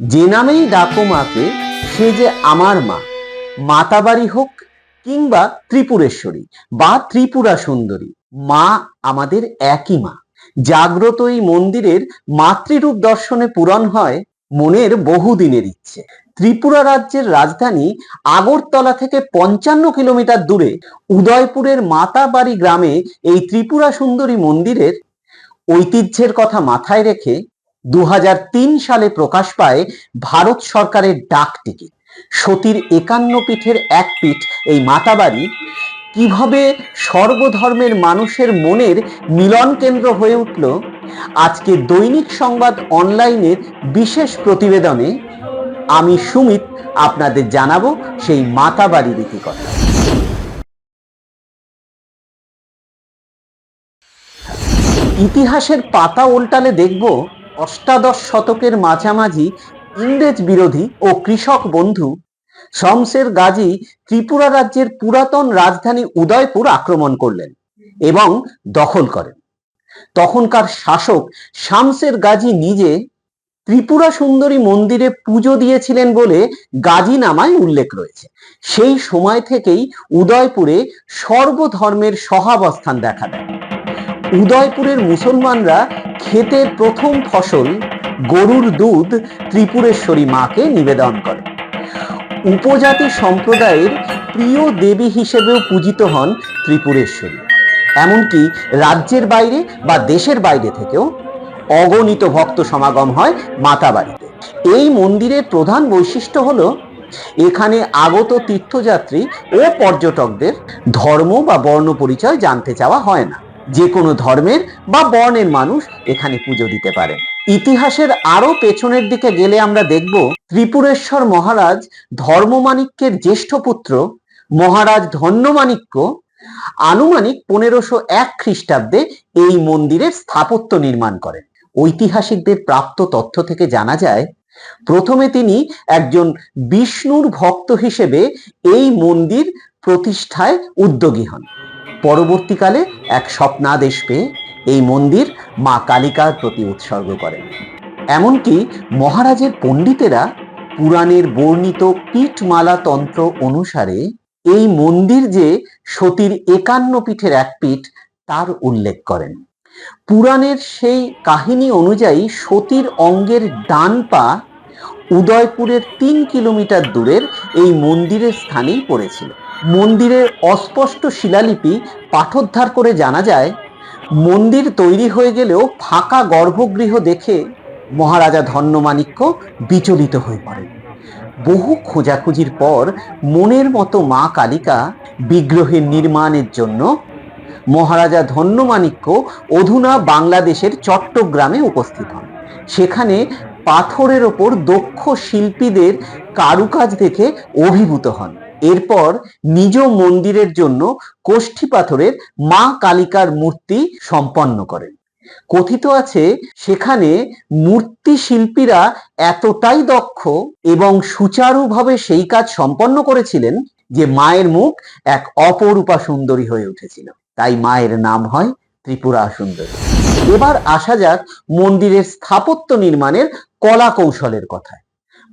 যে নামেই ডাকো মাকে, সে যে আমার মা। মাতাবাড়ি হোক কিংবা ত্রিপুরেশ্বরী বা ত্রিপুরা সুন্দরী মা আমাদের একই মা। জাগ্রত এই মন্দিরের মাতৃরূপ দর্শনে পূরণ হয় মনের বহুদিনের ইচ্ছে। ত্রিপুরা রাজ্যের রাজধানী আগরতলা থেকে পঞ্চান্ন কিলোমিটার দূরে উদয়পুরের মাতাবাড়ি গ্রামে এই ত্রিপুরা সুন্দরী মন্দিরের ঐতিহ্যের কথা মাথায় রেখে দু হাজার তিন সালে প্রকাশ পায় ভারত সরকারের ডাক টিকিট। সতীর একান্ন পীঠের এক পীঠ এই মাতাবাড়ি কীভাবে সর্বধর্মের মানুষের মনের মিলন কেন্দ্র হয়ে উঠল? আজকে দৈনিক সংবাদ অনলাইনের বিশেষ প্রতিবেদনে আমি সুমিত, আপনাদের জানাব সেই মাতাবাড়ি মাতাবাড়ির ইতিকথা ইতিহাসের পাতা উল্টালে দেখব অষ্টাদশ শতকের মাঝামাঝি ইংরেজ বিরোধী ও কৃষক বন্ধু শমসের গাজী ত্রিপুরা রাজ্যের পুরাতন রাজধানী উদয়পুর আক্রমণ করলেন এবং দখল করেন। তখনকার শাসক শামসের গাজী নিজে ত্রিপুরা সুন্দরী মন্দিরে পুজো দিয়েছিলেন বলে গাজী নামায় উল্লেখ রয়েছে। সেই সময় থেকেই উদয়পুরে সর্বধর্মের সহাবস্থান দেখা দেয়। উদয়পুরের মুসলমানরা ক্ষেতের প্রথম ফসল গরুর দুধ ত্রিপুরেশ্বরী মাকে নিবেদন করে। উপজাতি সম্প্রদায়ের প্রিয় দেবী হিসেবেও পূজিত হন ত্রিপুরেশ্বরী। এমনকি রাজ্যের বাইরে বা দেশের বাইরে থেকেও অগণিত ভক্ত সমাগম হয় মাতাবাড়িতে। এই মন্দিরের প্রধান বৈশিষ্ট্য হল, এখানে আগত তীর্থযাত্রী ও পর্যটকদের ধর্ম বা বর্ণ পরিচয় জানতে চাওয়া হয় না। যে কোনো ধর্মের বা বর্ণের মানুষ এখানে পুজো দিতে পারেন। ইতিহাসের আরও পেছনের দিকে গেলে আমরা দেখব ত্রিপুরেশ্বর মহারাজ ধর্মমাণিক্যের জ্যেষ্ঠ পুত্র, মহারাজ ধন্যমাণিক্য আনুমানিক পনেরোশো এক খ্রিস্টাব্দে এই মন্দিরের স্থাপত্য নির্মাণ করেন। ঐতিহাসিকদের প্রাপ্ত তথ্য থেকে জানা যায়, প্রথমে তিনি একজন বিষ্ণুর ভক্ত হিসেবে এই মন্দির প্রতিষ্ঠায় উদ্যোগী হন। পরবর্তীকালে এক স্বপ্নাদেশ পেয়ে এই মন্দির মা কালিকার প্রতি উৎসর্গ করেন। এমনকি মহারাজের পণ্ডিতেরা পুরাণের বর্ণিত পীঠমালা তন্ত্র অনুসারে এই মন্দির যে সতীর একান্ন পীঠের এক পীঠ, তার উল্লেখ করেন। পুরাণের সেই কাহিনী অনুযায়ী সতীর অঙ্গের ডান পা উদয়পুরের তিন কিলোমিটার দূরের এই মন্দিরের স্থানেই পড়েছিল। মন্দিরের অস্পষ্ট শিলালিপি পাঠোদ্ধার করে জানা যায়, মন্দির তৈরি হয়ে গেলেও ফাঁকা গর্ভগৃহ দেখে মহারাজা ধন্যমাণিক্য বিচলিত হয়ে পড়েন। বহু খোঁজাখুঁজির পর মনের মতো মা কালিকা বিগ্রহের নির্মাণের জন্য মহারাজা ধন্যমাণিক্য অধুনা বাংলাদেশের চট্টগ্রামে উপস্থিত হন। সেখানে পাথরের ওপর দক্ষ শিল্পীদের কারুকাজ দেখে অভিভূত হন। এরপর নিজ মন্দিরের জন্য কোষ্ঠী পাথরের মা কালিকার মূর্তি সম্পন্ন করেন। কথিত আছে, সেখানে মূর্তি শিল্পীরা এতটাই দক্ষ এবং সুচারুভাবে সেই কাজ সম্পন্ন করেছিলেন যে মায়ের মুখ এক অপরূপা সুন্দরী হয়ে উঠেছিল। তাই মায়ের নাম হয় ত্রিপুরা সুন্দরী। এবার আসা যাক মন্দিরের স্থাপত্য নির্মাণের কলা কৌশলের কথায়।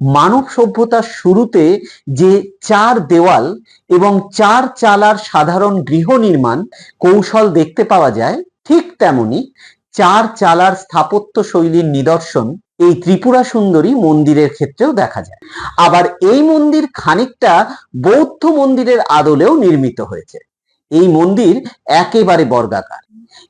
মানব সভ্যতার শুরুতে যে চার দেওয়াল এবং চার চালার সাধারণ গৃহ নির্মাণ কৌশল দেখতে পাওয়া যায়, ঠিক তেমনি চার চালার স্থাপত্য শৈলীর নিদর্শন এই ত্রিপুরা সুন্দরী মন্দিরের ক্ষেত্রেও দেখা যায়। আবার এই মন্দির খানিকটা বৌদ্ধ মন্দিরের আদলেও নির্মিত হয়েছে। এই মন্দির একেবারে বর্গাকার।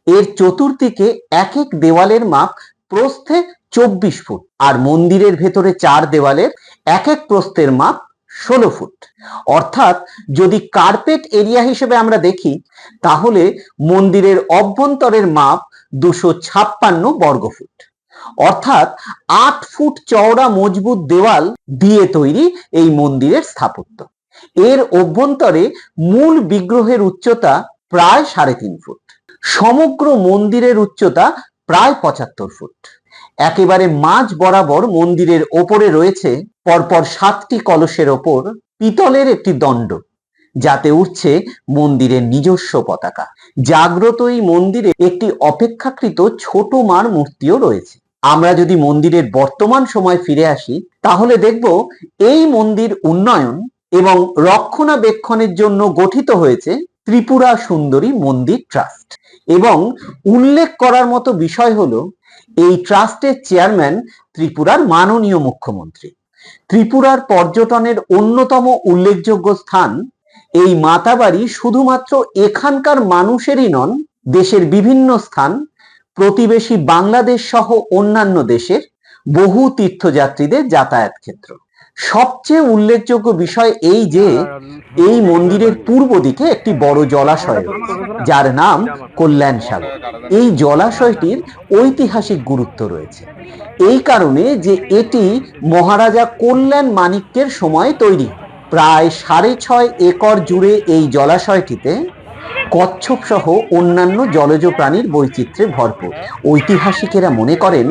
এর চতুর্দিকে এক এক দেওয়ালের মাপ প্রস্থে চব্বিশ ফুট আর মন্দিরের ভেতরে চার দেওয়ালের এক এক প্রস্থের মাপ ষোলো ফুট। অর্থাৎ যদি কার্পেট এরিয়া হিসেবে আমরা দেখি, তাহলে মন্দিরের অভ্যন্তরের মাপ দুশো ছাপ্পান্ন বর্গফুট অর্থাৎ আট ফুট চওড়া মজবুত দেওয়াল দিয়ে তৈরি এই মন্দিরের স্থাপত্য। এর অভ্যন্তরে মূল বিগ্রহের উচ্চতা প্রায় সাড়ে তিন ফুট। সমগ্র মন্দিরের উচ্চতা প্রায় পঁচাত্তর ফুট। একেবারে মাঝ বরাবর মন্দিরের ওপরে রয়েছে পরপর সাতটি কলসের ওপর পিতলের একটি দণ্ড, যাতে উঠছে মন্দিরের নিজস্ব পতাকা। জাগ্রত এই মন্দিরে একটি অপেক্ষাকৃত ছোট মার মূর্তিও রয়েছে। আমরা যদি মন্দিরের বর্তমান সময় ফিরে আসি, তাহলে দেখব এই মন্দির উন্নয়ন এবং রক্ষণাবেক্ষণের জন্য গঠিত হয়েছে ত্রিপুরা সুন্দরী মন্দির ট্রাস্ট এবং উল্লেখ করার মতো বিষয় হলো, এই ট্রাস্টের চেয়ারম্যান ত্রিপুরার মাননীয় মুখ্যমন্ত্রী। ত্রিপুরার পর্যটনের অন্যতম উল্লেখযোগ্য স্থান, এই মাতাবাড়ি শুধুমাত্র এখানকার মানুষেরই নন, দেশের বিভিন্ন স্থান, প্রতিবেশী বাংলাদেশ সহ অন্যান্য দেশের বহু তীর্থযাত্রীদের যাতায়াত ক্ষেত্র। সবচেয়ে উল্লেখযোগ্য বিষয় এই যে, এই মন্দিরের পূর্ব দিকে একটি বড় জলাশয়, যার নাম কল্যাণ সাগর এই জলাশয়টির ঐতিহাসিক গুরুত্ব রয়েছে। এই কারণে যে এটি মহারাজা কল্যাণ মাণিক্যের সময় তৈরি। প্রায় সাড়ে ছয় একর জুড়ে এই জলাশয়টিতে কচ্ছপ সহ অন্যান্য জলজ প্রাণীর বৈচিত্র্যে ভরপুর। ঐতিহাসিকেরা মনে করেন,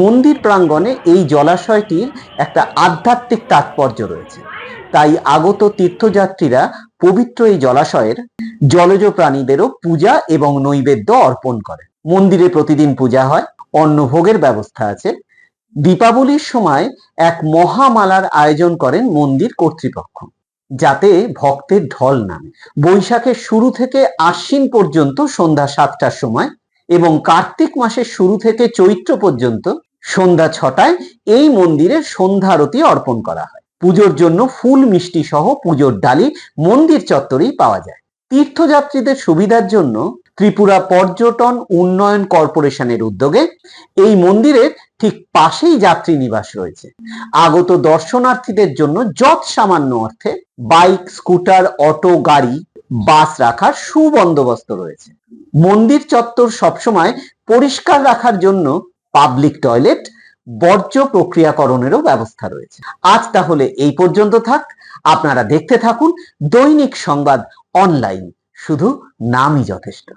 মন্দির প্রাঙ্গণে এই জলাশয়টির একটা আধ্যাত্মিক তাৎপর্য রয়েছে। তাই আগত তীর্থযাত্রীরা পবিত্র এই জলাশয়ের জলজ প্রাণীদেরও পূজা এবং নৈবেদ্য অর্পণ করে মন্দিরে প্রতিদিন পূজা হয়, অন্নভোগের ব্যবস্থা আছে। দীপাবলির সময় এক মহামালার আয়োজন করেন মন্দির কর্তৃপক্ষ। যাতে ভক্তের ঢল নামে। বৈশাখের শুরু থেকে আশ্বিন পর্যন্ত সন্ধ্যা সাতটার সময় এবং কার্তিক মাসের শুরু থেকে চৈত্র পর্যন্ত সন্ধ্যা ছটায় এই মন্দিরে সন্ধ্যারতি অর্পণ করা হয়। পুজোর জন্য ফুল মিষ্টি সহ পুজোর ডালি, মন্দির চত্বরেই পাওয়া যায়। তীর্থযাত্রীদের সুবিধার জন্য ত্রিপুরা পর্যটন উন্নয়ন কর্পোরেশনের উদ্যোগে এই মন্দিরের ঠিক পাশেই যাত্রী নিবাস রয়েছে। আগত দর্শনার্থীদের জন্য যত সামান্য অর্থে বাইক, স্কুটার, অটো, গাড়ি, বাস রাখার সুবন্দোবস্ত রয়েছে। মন্দির চত্বর সবসময় পরিষ্কার রাখার জন্য পাবলিক টয়লেট, বর্জ্য প্রক্রিয়াকরণেরও ব্যবস্থা রয়েছে। আজ তাহলে এই পর্যন্ত থাক। আপনারা দেখতে থাকুন দৈনিক সংবাদ অনলাইন। শুধু নামই যথেষ্ট।